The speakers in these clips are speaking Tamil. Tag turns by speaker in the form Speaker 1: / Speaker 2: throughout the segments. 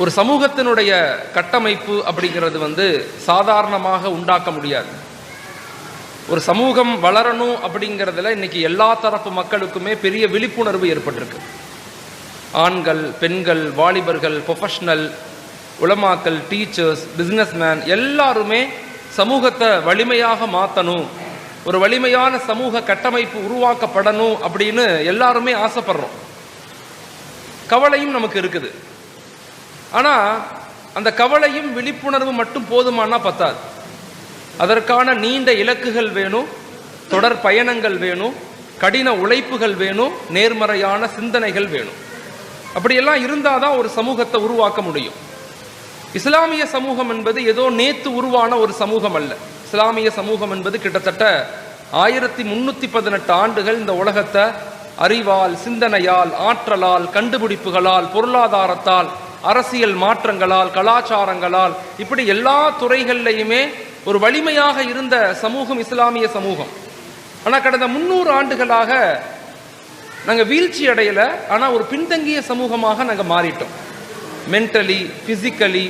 Speaker 1: ஒரு சமூகத்தினுடைய கட்டமைப்பு அப்படிங்கிறது வந்து சாதாரணமாக உண்டாக்க முடியாது. ஒரு சமூகம் வளரணும் அப்படிங்கிறதுல இன்னைக்கு எல்லா தரப்பு மக்களுக்குமே பெரிய விழிப்புணர்வு ஏற்பட்டிருக்கு. ஆண்கள் பெண்கள் வாலிபர்கள் ப்ரொஃபஷ்னல் உலமாக்கல் டீச்சர்ஸ் பிஸ்னஸ்மேன் எல்லாருமே சமூகத்தை வலிமையாக மாற்றணும் ஒரு வலிமையான சமூக கட்டமைப்பு உருவாக்கப்படணும் அப்படின்னு எல்லாருமே ஆசைப்படுறோம். கவலையும் நமக்கு இருக்குது. ஆனால் அந்த கவலையும் விழிப்புணர்வு மட்டும் போதுமானா பத்தாது. அதற்கான நீண்ட இலக்குகள் வேணும் தொடர் பயணங்கள் வேணும் கடின உழைப்புகள் வேணும் நேர்மறையான சிந்தனைகள் வேணும். அப்படியெல்லாம் இருந்தால் தான் ஒரு சமூகத்தை உருவாக்க முடியும். இஸ்லாமிய சமூகம் என்பது ஏதோ நேத்து உருவான ஒரு சமூகம் அல்ல. இஸ்லாமிய சமூகம் என்பது கிட்டத்தட்ட ஆயிரத்தி முன்னூற்றி பதினெட்டு ஆண்டுகள் இந்த உலகத்தை அறிவால் சிந்தனையால் ஆற்றலால் கண்டுபிடிப்புகளால் பொருளாதாரத்தால் அரசியல் மாற்றங்களால் கலாச்சாரங்களால் இப்படி எல்லா துறைகள்லையுமே ஒரு வலிமையாக இருந்த சமூகம் இஸ்லாமிய சமூகம். ஆனால் கடந்த முன்னூறு ஆண்டுகளாக நாங்கள் வீழ்ச்சி அடையலை ஆனால் ஒரு பின்தங்கிய சமூகமாக நாங்கள் மாறிட்டோம். Mentally physically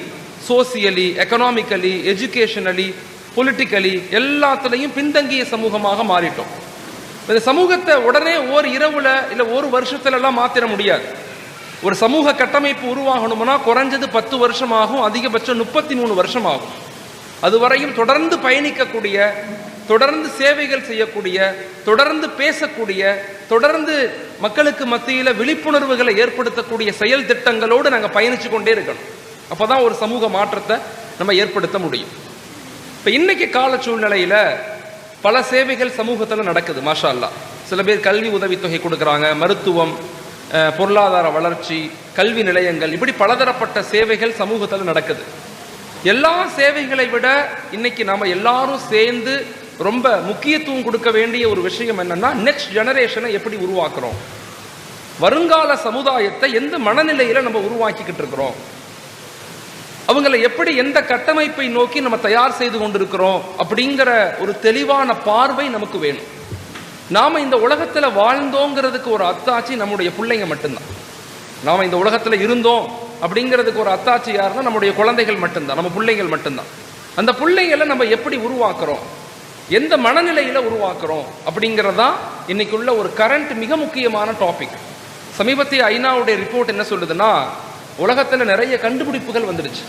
Speaker 1: socially economically educationally politically எல்லாத்துலேயும் பின்தங்கிய சமூகமாக மாறிட்டோம். இந்த சமூகத்தை உடனே ஓர் இரவுல இல்லை ஒரு வருஷத்துலலாம் மாத்திர முடியாது. ஒரு சமூக கட்டமைப்பு உருவாகணும்னா குறைஞ்சது பத்து வருஷம் ஆகும் அதிகபட்சம் முப்பத்தி மூணு வருஷம் ஆகும் அதுவரையும் தொடர்ந்து பயணிக்கக்கூடிய தொடர்ந்து சேவைகள் செய்யக்கூடிய தொடர்ந்து பேசக்கூடிய தொடர்ந்து மக்களுக்கு மத்தியில் விழிப்புணர்வுகளை ஏற்படுத்தக்கூடிய செயல் திட்டங்களோடு நாங்கள் பயணிச்சு கொண்டே இருக்கணும். அப்பதான் ஒரு சமூக மாற்றத்தை நம்ம ஏற்படுத்த முடியும். இப்போ இன்னைக்கு கால சூழ்நிலையில பல சேவைகள் சமூகத்தில் நடக்குது மாஷா அல்லா சில பேர் கல்வி உதவித்தொகை கொடுக்குறாங்க மருத்துவம் பொருளாதார வளர்ச்சி கல்வி நிலையங்கள் இப்படி பலதரப்பட்ட சேவைகள் சமூகத்தில் நடக்குது. எல்லா சேவைகளை விட இன்னைக்கு நாம எல்லாரும் சேர்ந்து ரொம்ப முக்கியத்துவம் கொடுக்க வேண்டிய ஒரு விஷயம் என்னன்னா நெக்ஸ்ட் ஜெனரேஷனை எப்படி உருவாக்குறோம்? வருங்கால சமுதாயத்தை எந்த மனநிலையில நம்ம உருவாக்கிக்கிட்டு இருக்கிறோம்? அவங்களை எப்படி எந்த கட்டமைப்பை நோக்கி நம்ம தயார் செய்து கொண்டிருக்கிறோம்? அப்படிங்கிற ஒரு தெளிவான பார்வை நமக்கு வேணும். நாம் இந்த உலகத்தில் வாழ்ந்தோங்கிறதுக்கு ஒரு அத்தாட்சி நம்முடைய பிள்ளைங்க மட்டும்தான். நாம் இந்த உலகத்தில் இருந்தோம் அப்படிங்கிறதுக்கு ஒரு அத்தாட்சி யாருன்னா நம்முடைய குழந்தைகள் மட்டும்தான் நம்ம பிள்ளைகள் மட்டும்தான். அந்த பிள்ளைகளை நம்ம எப்படி உருவாக்குறோம்? எந்த மனநிலையில் உருவாக்குறோம்? அப்படிங்கிறதா இன்னைக்குள்ள ஒரு கரண்ட் மிக முக்கியமான டாபிக் சமீபத்திய ஐநாவுடைய ரிப்போர்ட் என்ன சொல்லுதுன்னா உலகத்தில் நிறைய கண்டுபிடிப்புகள் வந்துருச்சு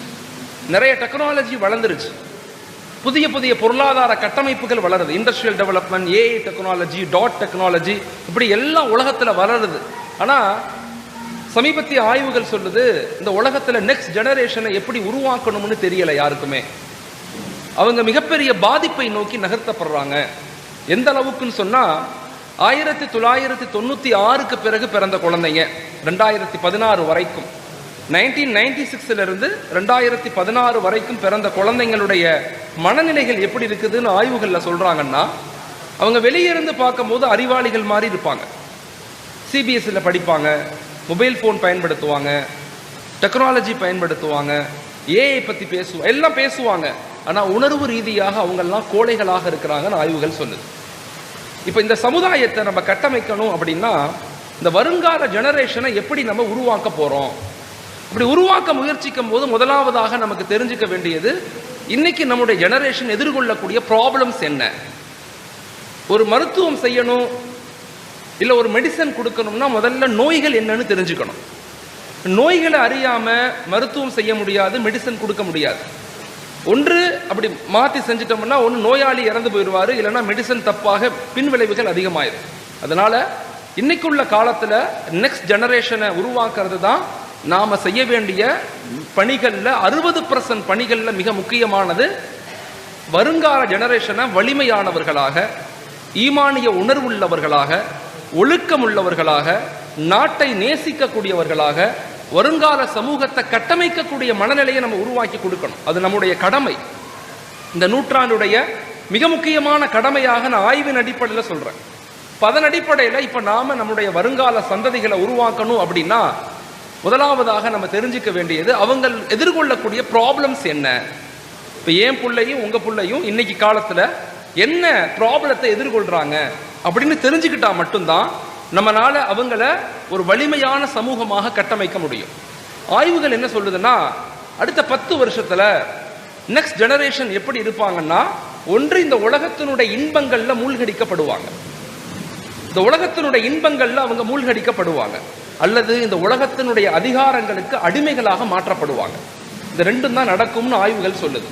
Speaker 1: நிறைய டெக்னாலஜி வளர்ந்துருச்சு. புதிய புதிய பொருளாதார கட்டமைப்புகள் வளருது. Industrial development AI technology dot technology இப்படி எல்லாம் உலகத்தில் வளருது. ஆனால் சமீபத்திய ஆய்வுகள் சொல்லுது இந்த உலகத்தில் நெக்ஸ்ட் ஜெனரேஷனை எப்படி உருவாக்கணும்னு தெரியல யாருக்குமே. அவங்க மிகப்பெரிய பாதிப்பை நோக்கி நகர்த்தப்படுறாங்க. எந்த அளவுக்குன்னு சொன்னால் ஆயிரத்தி தொள்ளாயிரத்தி தொண்ணூற்றி ஆறுக்கு பிறகு பிறந்த குழந்தைங்க ரெண்டாயிரத்தி பதினாறு வரைக்கும். நைன்டீன் நைன்டி சிக்ஸ்ல இருந்து ரெண்டாயிரத்தி பதினாறு வரைக்கும் பிறந்த குழந்தைங்களுடைய மனநிலைகள் எப்படி இருக்குதுன்னு ஆய்வுகளில் சொல்றாங்கன்னா அவங்க வெளியே இருந்து பார்க்கும்போது அறிவாளிகள் மாதிரி இருப்பாங்க. சிபிஎஸ்சியில் படிப்பாங்க மொபைல் ஃபோன் பயன்படுத்துவாங்க டெக்னாலஜி பயன்படுத்துவாங்க ஏஐ பற்றி பேசுவாங்க எல்லாம் பேசுவாங்க. ஆனால் உணர்வு ரீதியாக அவங்கெல்லாம் கோழைகளாக இருக்கிறாங்கன்னு ஆய்வுகள் சொல்லுது. இப்போ இந்த சமுதாயத்தை நம்ம கட்டமைக்கணும் அப்படின்னா இந்த வருங்கால ஜெனரேஷனை எப்படி நம்ம உருவாக்க போகிறோம் இப்படி உருவாக்க முயற்சிக்கும் போது முதலாவதாக நமக்கு தெரிஞ்சுக்க வேண்டியது இன்னைக்கு நம்முடைய ஜெனரேஷன் எதிர்கொள்ளக்கூடிய ப்ராப்ளம்ஸ் என்ன? ஒரு மருத்துவம் செய்யணும் இல்லை ஒரு மெடிசன் கொடுக்கணும்னா முதல்ல நோய்கள் என்னன்னு தெரிஞ்சுக்கணும். நோய்களை அறியாம மருத்துவம் செய்ய முடியாது மெடிசன் கொடுக்க முடியாது. ஒன்று அப்படி மாற்றி செஞ்சிட்டோம்னா ஒன்று நோயாளி இறந்து போயிடுவார் இல்லைன்னா மெடிசன் தப்பாக பின்விளைவுகள் அதிகமாயிரும். அதனால இன்னைக்குள்ள காலத்தில் நெக்ஸ்ட் ஜெனரேஷனை உருவாக்குறது தான் நாம் செய்ய வேண்டிய பணிகளில் அறுபது பர்சன்ட் பணிகளில் மிக முக்கியமானது வருங்கால ஜெனரேஷனை வலிமையானவர்களாக ஈமானிய உணர்வுள்ளவர்களாக ஒழுக்கமுள்ளவர்களாக நாட்டை நேசிக்கக்கூடியவர்களாக வருங்கால சமூகத்தை கட்டமைக்கக்கூடிய மனநிலையை நம்ம உருவாக்கி கொடுக்கணும். அது நம்முடைய கடமை. இந்த நூற்றாண்டுடைய மிக முக்கியமான கடமையாக நான் ஆய்வின் அடிப்படையில் சொல்கிறேன் இப்ப அதன் அடிப்படையில் இப்போ நாம் நம்முடைய வருங்கால சந்ததிகளை உருவாக்கணும் அப்படின்னா முதலாவதாக நம்ம தெரிஞ்சுக்க வேண்டியது அவங்க எதிர்கொள்ளக்கூடிய ப்ராப்ளம்ஸ் என்ன? இப்போ என் பிள்ளையும் உங்கள் பிள்ளையும் இன்னைக்கு காலத்தில் என்ன ப்ராப்ளத்தை எதிர்கொள்கிறாங்க அப்படின்னு தெரிஞ்சுக்கிட்டா மட்டும்தான் நம்மளால் அவங்கள ஒரு வலிமையான சமூகமாக கட்டமைக்க முடியும். ஆய்வுகள் என்ன சொல்லுதுன்னா அடுத்த பத்து வருஷத்தில் நெக்ஸ்ட் ஜெனரேஷன் எப்படி இருப்பாங்கன்னா ஒன்று இந்த உலகத்தினுடைய இன்பங்களில் மூழ்கடிக்கப்படுவாங்க. இந்த உலகத்தினுடைய இன்பங்களில் அவங்க மூழ்கடிக்கப்படுவாங்க. அல்லது இந்த உலகத்தினுடைய அதிகாரங்களுக்கு அடிமைகளாக மாற்றப்படுவாங்க. இந்த ரெண்டும் தான் நடக்கும்னு ஆய்வுகள் சொல்லுது.